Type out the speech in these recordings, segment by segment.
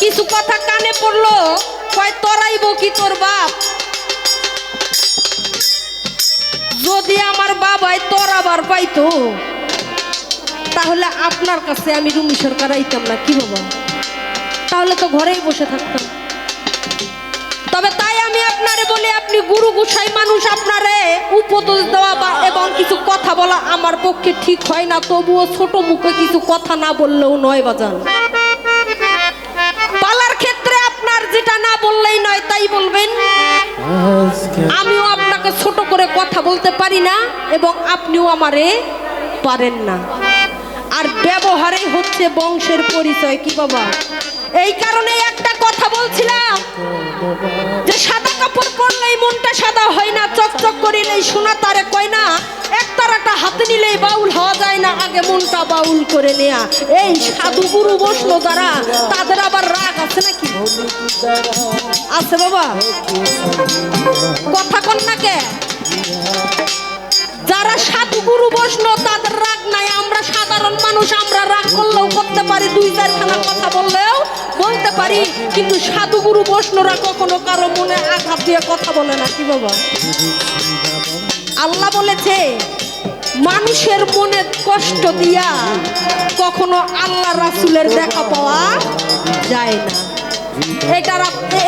কিছু কথা কানে পড়ল, কয়, তরাইব কি তোর বাপ? যদি আমার বাবাই তরাবার পাইতো, তাহলে আপনার কাছে আমি রুমি সরকার আইতাম না, কি বাবা? তাহলে তো ঘরেই বসে থাকতাম। তবে তাই আমি আপনারে বলি, আপনি গুরু গুসাই মানুষ, আপনারে উপদেশ দেওয়া বা এবং কিছু কথা বলা আমার পক্ষে ঠিক হয় না, তবুও ছোট মুখে কিছু কথা না বললেও নয়, বাজান। বললেই নয়, তাই বলবেন? আমিও আপনাকে ছোট করে কথা বলতে পারি না এবং আপনিও আমারে পারেন না। আর ব্যবহারে হচ্ছে বংশের পরিচয়, কি বাবা? এই কারণে একটা কথা বলছিলাম। যে সাদা কাপড় পরলেই মনটা সাদা হয় না, চকচক করিলেই সোনা তারে কয় না, এক তারাটা হাতে নিলেই বাউল হওয়া যায় না, আগে মনটা বাউল করে নেয়া। এই সাধু গুরু বসল যারা, তাদের আবার রাগ আছে নাকি? আছে বাবা। কথা কন না যারা সাধু গুরু বসল, তাদের রাগ নাই, আমরা সাধারণ মানুষ, আমরা রাগ করলেও করতে পারি, দুই চারখানা কথা বললেও বলতে পারি, কিন্তু সাধু গুরু বৈষ্ণরা কখনো কারও মনে আঘাত দিয়ে কথা বলে না, কি বাবা? আল্লাহ বলেছে, মানুষের মনে কষ্ট দিয়া কখনো আল্লাহ রাসুলের দেখা পাওয়া যায় না। এটার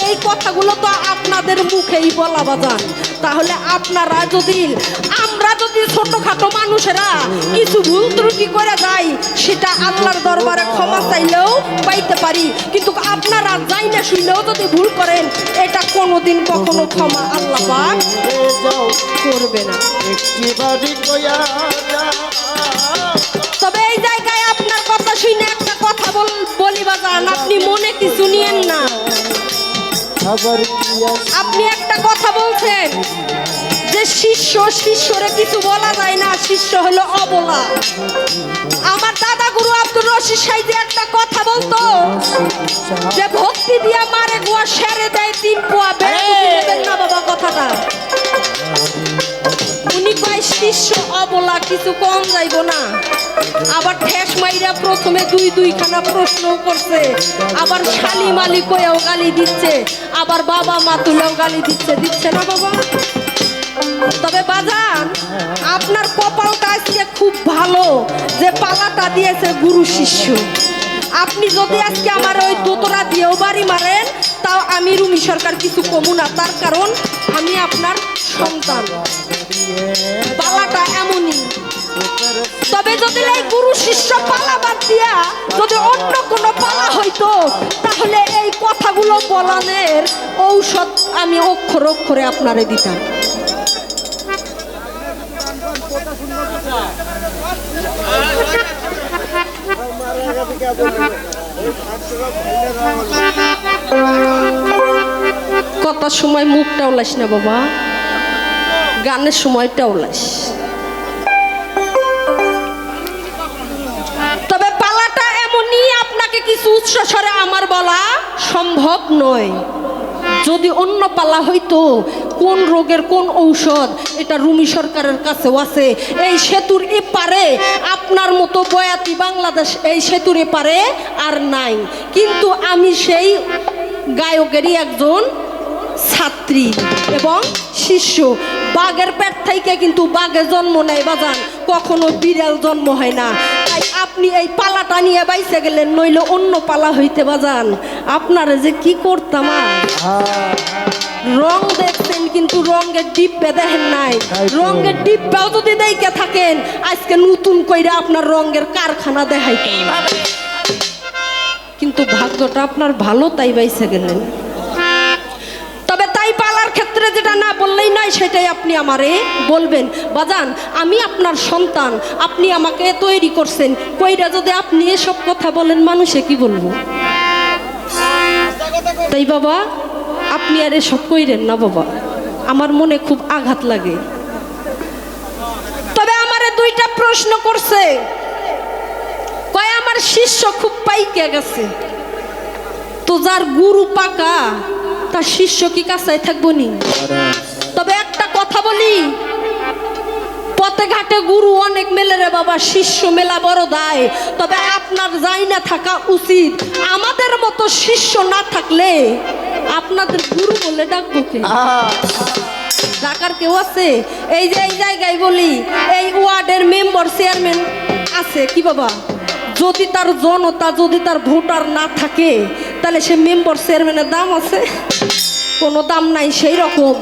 এই কথাগুলো তো আপনাদের মুখেই বলা বাজান তাহলে আপনারা যদি, আমরা যদি ছোটখাটো মানুষেরা কিছু ভুল ত্রুটি করে যাই সেটা আল্লাহর দরবারে ক্ষমা চাইলেও পাইতে পারি। কিন্তু আপনারা যাই না শুনলেও যদি ভুল করেন এটা কোনোদিন কখনো ক্ষমা আল্লাহ পাক করবে না। তবে এই জায়গায় আপনার কথা শুনে একটা কথা বল- বলি বাজান আপনি মনে কিছু নিয়েন না। আপনি একটা কথা বলছেন। যে শিষ্য শিষ্যরে কিছু বলা যায় না শিষ্য হলো অবলা। আমার দাদা গুরু আব্দুর রশিদ সাইদি একটা কথা বলতো যে ভক্তি দিয়া মারে গোয়া সেরে দেয় তিন পোয়া বেড়ে না বাবা কথাটা। উনি কয় শিষ্য অবলা কিছু কম যাইব না। আবার ঠেস মাইরা প্রথমে দুই দুইখানা প্রশ্ন করছে। আবার শালি মালি কয়েও গালি দিচ্ছে। আবার বাবা মা তুলেও গালি দিচ্ছে। দিচ্ছে না বাবা? তবে বাজান, আপনার কপালটা আজকে খুব ভালো যে পালাটা দিয়েছে গুরু শিষ্য। আপনি যদি আজকে আমার ওই দোতরা দিয়েও বাড়ি মারেন, তাও আমি রুমি সরকার কিছু কমু না। তার কারণ, আমি আপনার সন্তান। পালাটা এমনই। তবে যদি এই গুরু শিষ্য পালা বাদ দিয়া যদি অন্য কোনো পালা হইতো, তাহলে এই কথাগুলো বলানের ঔষধ আমি অক্ষর অক্ষরে আপনারে দিতাম। কথার সময় মুখটা ওলাইস না বাবা? গানের সময়টা ওলাইস তবে পালাটা এমনই, আপনাকে কিছু উৎস স্বরে আমার বলা সম্ভব নয়। যদি অন্য পালা হইতো কোন রোগের কোন ঔষধ এটা রুমি সরকারের কাছেও আছে। এই সেতুর এপারে আপনার মতো বয়াতি বাংলাদেশ এই সেতুর এপারে আর নাই। কিন্তু আমি সেই গায়কেরই একজন ছাত্রী এবং শিষ্য। বাঘের পেট থেকে কিন্তু বাঘে জন্ম নেয় বাজান, কখনো বিড়াল জন্ম হয় না। তাই আপনি এই পালাটা নিয়ে বাইসে গেলেন, নইলে অন্য পালা হইতে বাজান। আপনারা যে কি করতাম আর? রং দেখছেন কিন্তু রঙের ডিব্বে দেখেন নাই। রঙের ডিব্বাও যদি দেখে থাকেন আজকে নতুন কইরা আপনার রঙের কারখানা দেখাই কিন্তু ভাগ্যটা আপনার ভালো তাই বাইসে গেলেন। তবে তাই পালার ক্ষেত্রে যেটা না বললেই নয় সেটাই আপনি আমারে বলবেন। বাজান আমি আপনার সন্তান আপনি আমাকে তৈরি করছেন। কইরা যদি আপনি এসব কথা বলেন মানুষে কি বলব? তাই বাবা আপনি আর এসব কইরেন না, বাবা। আমার মনে খুব আঘাত লাগে। তবে আমারে দুইটা প্রশ্ন করছে। কয়, আমার শিষ্য খুব পাইকে গেছে। তো যার গুরু পাকা, তার শিষ্য কি কাছায় থাকব নি? তবে একটা কথা বলি, পথে ঘাটে গুরু অনেক মেলে রে বাবা, শিষ্য মেলা বড় দায়। তবে আপনার যাই না থাকা উচিত। আমাদের মতো শিষ্য না থাকলে আপনাদের গুরু বলে ডাকবো কে? ডাকার কেউ আছে? এই যে এই জায়গায় বলি এই ওয়ার্ডের মেম্বার চেয়ারম্যান আছে কি বাবা? যদি তার জনতা যদি তার ভোটার না থাকে তাহলে সে মেম্বার চেয়ারম্যানের দাম আছে? কোনো দাম নাই সেই রকম।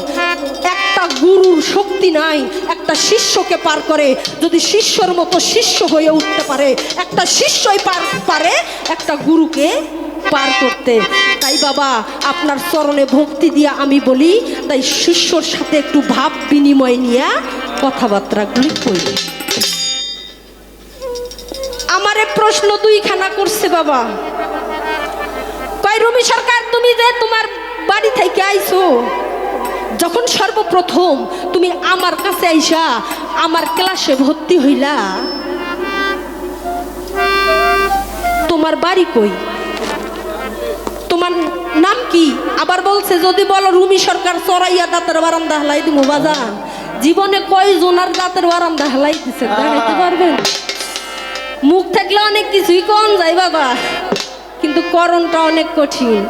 একটা গুরুর শক্তি নাই একটা শিষ্যকে পার করে যদি শিষ্যর মতো শিষ্য হয়ে উঠতে পারে একটা শিষ্যই পার পারে একটা গুরুকে পার করতে। তাই বাবা, আপনার চরণে ভক্তি দিয়ে আমি বলি, তাই শিষ্যর সাথে একটু ভাব বিনিময় নিয়ে কথাবার্তাগুলি করি। আমারে প্রশ্ন দুইখানা করছে বাবা। কয়, রুমি সরকার, তুমি যে তোমার বাড়ি থেকে আইছো, যখন সর্বপ্রথম তুমি আমার কাছে আইসা, আমার ক্লাসে ভর্তি হইলা, তোমার বাড়ি কই? তোমার নাম কি? আবার বলছে যদি বলো রুমি সরকার চড়াইয়া দাঁতের বারান্দা হেলাই দিব বাজান। জীবনে কয় জোনার দাঁতের বারান্দা হেলাই দিছে দেখাইতে পারবেন? মুখ থাকলে অনেক কিছুই কম যায় বাবা। কিন্তু করণটা অনেক কঠিন।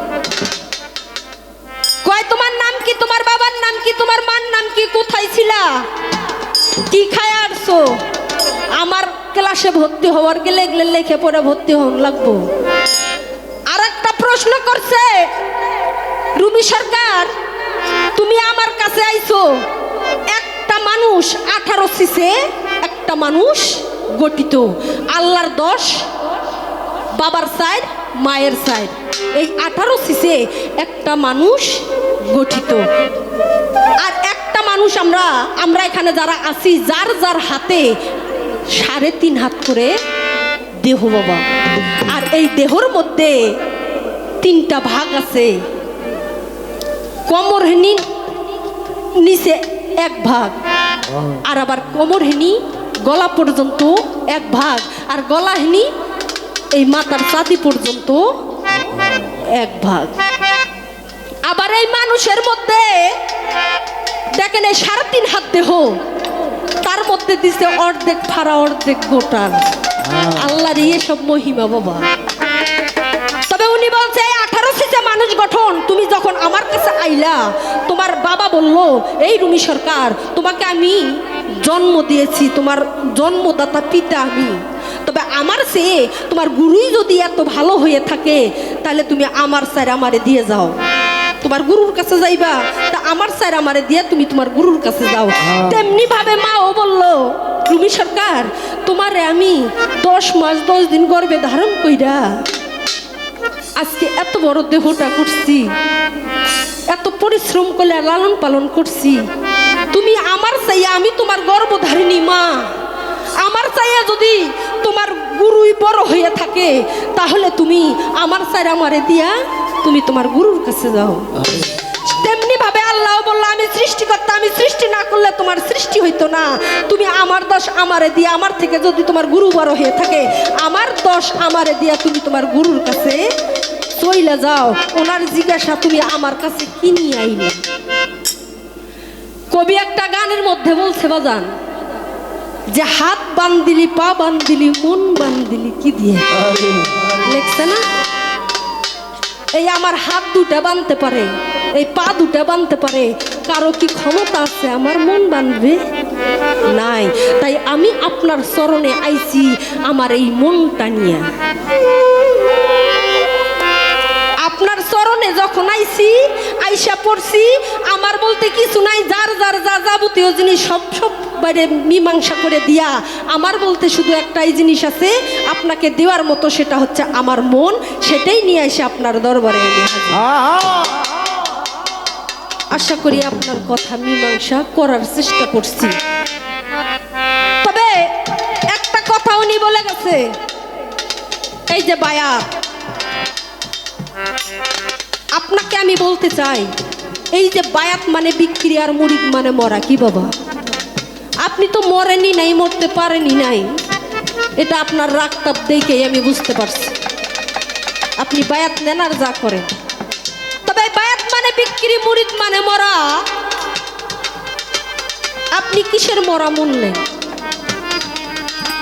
কয় তোমার নাম কি? তোমার বাবার নাম কি? তোমার মার নাম কি? কোথায় ছিলা? কি খায় আসছো আমার ক্লাসে ভর্তি হওয়ার গেলে গেলে লেখে পড়ে ভর্তি হন লাগবো। প্রশ্ন করছে রুবি সরকার, তুমি আমার কাছে আইছো। একটা মানুষ আঠারো সিসে, একটা মানুষ গঠিত। আল্লাহর দশ বাবার সাইড, মায়ের সাইড। এই আঠারো সিসে একটা মানুষ গঠিত। আর একটা মানুষ আমরা আমরা এখানে যারা আছি, যার যার হাতে সাড়ে তিন হাত করে দেহ বাবা। আর এই দেহর মধ্যে তিনটা ভাগ আছে। কোমর হেনি নিচে এক ভাগ। আর আবার কোমর হেনি গলা পর্যন্ত এক ভাগ। আর গলা হেনি এই মাথার ছাতি পর্যন্ত এক ভাগ। আবার এই মানুষের মধ্যে দেখেন এই সাড়ে তিন হাত দেহ তার মধ্যে দিছে অর্ধেক ফাড়া অর্ধেক গোটার আল্লাহর ইয়ে সব মহিমা বাবা। বলল এই রুমি সরকার তোমাকে আমি জন্ম দিয়েছি তোমার জন্মদাতা পিতা আমি। তবে আমার সে তোমার গুরুই যদি এত ভালো হয়ে থাকে তাহলে তুমি আমার স্যার আমারে দিয়ে যাও। তোমার গুরুর কাছে যাইবা তা আমার স্যার আমারে দিয়ে তুমি তোমার গুরুর কাছে যাও। তেমনি ভাবে মাও বলল রুমি সরকার তোমারে আমি দশ মাস দশ দিন গর্বে ধারণ কইরা আজকে এত বড় দেহটা করছি। এত পরিশ্রম করে লালন পালন করছি। তুমি আমার চাইয়া আমি তোমার গর্ভধারিণী মা। আমার চাইয়া যদি তোমার গুরুই বড় হয়ে থাকে, তাহলে তুমি আমার চাই আমারে দিয়া তুমি তোমার গুরুর কাছে যাও। তেমনি ভাবে আল্লাহ বলল, আমি সৃষ্টিকর্তা, আমি সৃষ্টি না করলে তোমার সৃষ্টি হইতো না। তুমি আমার দশ আমারে দিয়ে, আমার থেকে যদি তোমার গুরু বড় হয়ে থাকে, আমার দশ আমারে দিয়া তুমি তোমার গুরুর কাছে চইলা যাও, ওনার জিজ্ঞাসা তুমি আমার কাছে কি নিয়ে আইলে? কবি একটা গানের মধ্যে বলছে, বাজান, যে হাত বান্দিলি পা বান্দিলি মন বান্দিলি কি দিয়ে? লেখছে না? এই আমার হাত দুটা বানতে পারে, এই পা দুটা বানতে পারে, কারও কি ক্ষমতা আছে আমার মন বানবে? নাই, তাই আমি আপনার চরণে আইছি, আমার এই মনটা নিয়ে। চরণে যখন আইছি আইসা পড়ছি আমার বলতে কিছু নাই যার যার যা যাবতীয় জিনিস সব সব বাইরে মীমাংসা করে দিয়া আমার বলতে শুধু একটাই জিনিস আছে আপনাকে দেওয়ার মতো সেটা হচ্ছে আমার মন সেটাই নিয়ে এসে আপনার দরবারে আশা করি আপনার কথা মীমাংসা করার চেষ্টা করছি। তবে একটা কথা উনি বলে গেছে এই যে বায়াত আপনাকে আমি বলতে চাই, এই যে বায়াত মানে বিক্রি আর মুরিদ মানে মরা, কি বাবা? আপনি তো মরেনি নাই, মরতে পারেনি নাই। এটা আপনার রাগতাপ দেখেই আমি বুঝতে পারছি। আপনি বায়াত নেন আর যা করেন। তবে বায়াত মানে বিক্রি মুরিদ মানে মরা। আপনি কিসের মরা মন নেন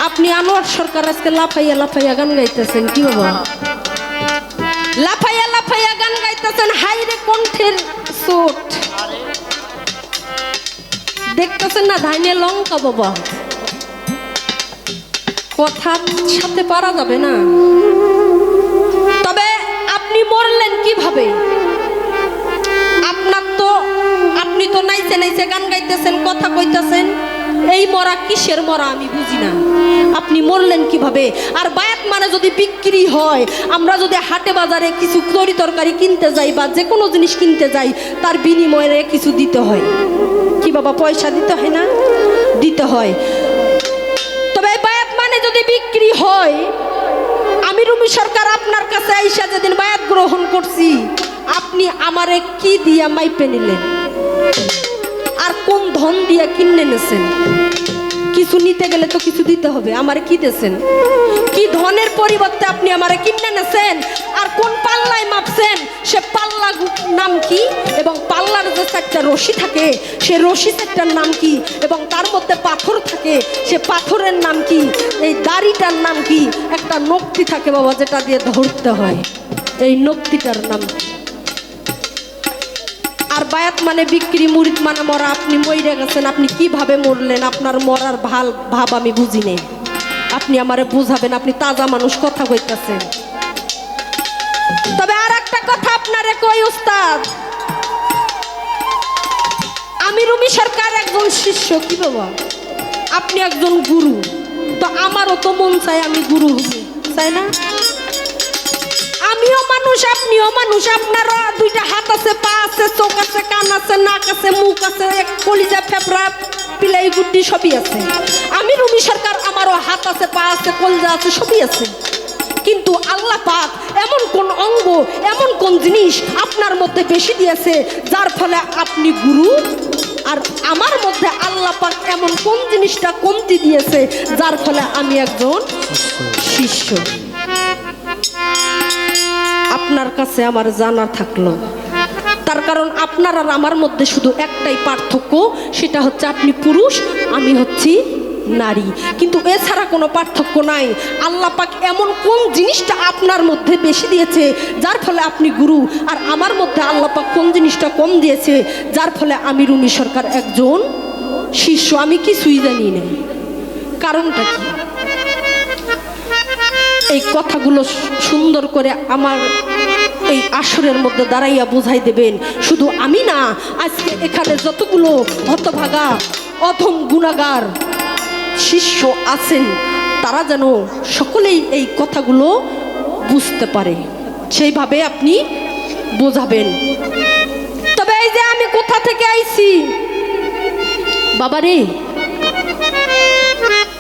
আপনি আনোয়ার সরকার আজকে লাফাইয়া লাফাইয়া গান গাইতেছেন, কি বাবা? লাফাইয়া গান গাইতেছেন হাইরে কণ্ঠের চোট দেখতেছেন না, ধাইনে লঙ্কা বাবা। কথার সাথে পারা যাবে না। তবে আপনি মরলেন কীভাবে? আপনার তো, আপনি তো নাইছে নাইছে গান গাইতেছেন, কথা কইতেছেন। এই মরা কিসের মরা আমি বুঝি না। আপনি মরলেন কীভাবে? আর বায়াত মানে যদি বিক্রি হয়, আমরা যদি হাটে বাজারে কিছু তরি তরকারি কিনতে যাই বা যে কোনো জিনিস কিনতে যাই, তার বিনিময়ে কিছু দিতে হয়। কি বাবা, পয়সা দিতে হয় না? দিতে হয়। তবে বায়াত মানে যদি বিক্রি হয়, আমি রুমি সরকার আপনার কাছে আইসা যেদিন বায়াত গ্রহণ করছি, আপনি আমারে কি দিয়া মাইপে নিলেন? ধন দিয়া কিনে নেছেন। কিছু নিতে গেলে তো কিছু দিতে হবে, আমারে কি দেছেন? কি ধনের পরিবর্তে আপনি আমারে কিনে নেছেন? আর কোন পাল্লায় মাপছেন? সে পাল্লা নাম কি? এবং পাল্লার যে চারটা রশি থাকে, সে রশি চারটার নাম কি? এবং তার মধ্যে পাথর থাকে, সে পাথরের নাম কি? এই দাড়িটার নাম কি? একটা নক্তি থাকে বাবা, যেটা দিয়ে ধরতে হয়। এই নক্তিটার নাম? আর বায়াত মানে বিক্রি, মুরিদ মানে মরা। আপনি মইরে গেছেন, আপনি কীভাবে মরলেন? আপনার মরার ভালো ভাব আমি বুঝি নেই। আপনি আমারে বুঝাবেন, আপনি তাজা মানুষ, কথা কইতাছেন। তবে আর একটা কথা আপনারে কই, উস্তাদ? আমি রুমি সরকার একজন শিষ্য, কি বাবা? আপনি একজন গুরু। তো আমারও তো মন চাই আমি গুরু তাই না? আমিও মানুষ, আপনিও মানুষ। আপনারও দুইটা হাত আছে, পা আছে, চোখ আছে, কান আছে, নাক আছে, মুখ আছে কলিজা ফেফড়া পিলাই গুড্ডি সবই আছে। আমি রুমি সরকার, আমারও হাত আছে, পা আছে, কলিজা আছে, সবই আছে। কিন্তু আল্লাহ পাক এমন কোন অঙ্গ, এমন কোন জিনিস আপনার মধ্যে বেশি দিয়েছে, যার ফলে আপনি গুরু? আর আমার মধ্যে আল্লাহ পাক এমন কোন জিনিসটা কমতি দিয়েছে, যার ফলে আমি একজন শিষ্য? আপনার কাছে আমার জানা থাকল। তার কারণ আপনার আর আমার মধ্যে শুধু একটাই পার্থক্য, সেটা হচ্ছে আপনি পুরুষ, আমি হচ্ছি নারী। কিন্তু এছাড়া কোনো পার্থক্য নাই। আল্লাহ পাক এমন কোন জিনিসটা আপনার মধ্যে বেশি দিয়েছে, যার ফলে আপনি গুরু? আর আমার মধ্যে আল্লাহ পাক কোন জিনিসটা কম দিয়েছে, যার ফলে আমি রুমি সরকার একজন শিষ্য? আমি কিছুই জানি না। কারণটা কি? এই কথাগুলো সুন্দর করে আমার এই আসরের মধ্যে দাঁড়াইয়া বুঝাই দেবেন। শুধু আমি না, আজকে এখানে যতগুলো হতভাগা অথম গুণাগার শিষ্য আছেন, তারা যেন সকলেই এই কথাগুলো বুঝতে পারে। সেইভাবে আপনি বোঝাবেন। তবে এই যে আমি কোথা থেকে আইছি? বাবারে,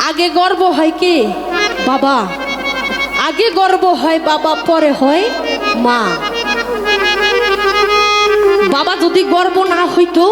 আগে গর্ব হয় কে? বাবা। আগে গর্ব হয় বাবা পরে হয় মা। বাবা যদি গর্ব না হইতো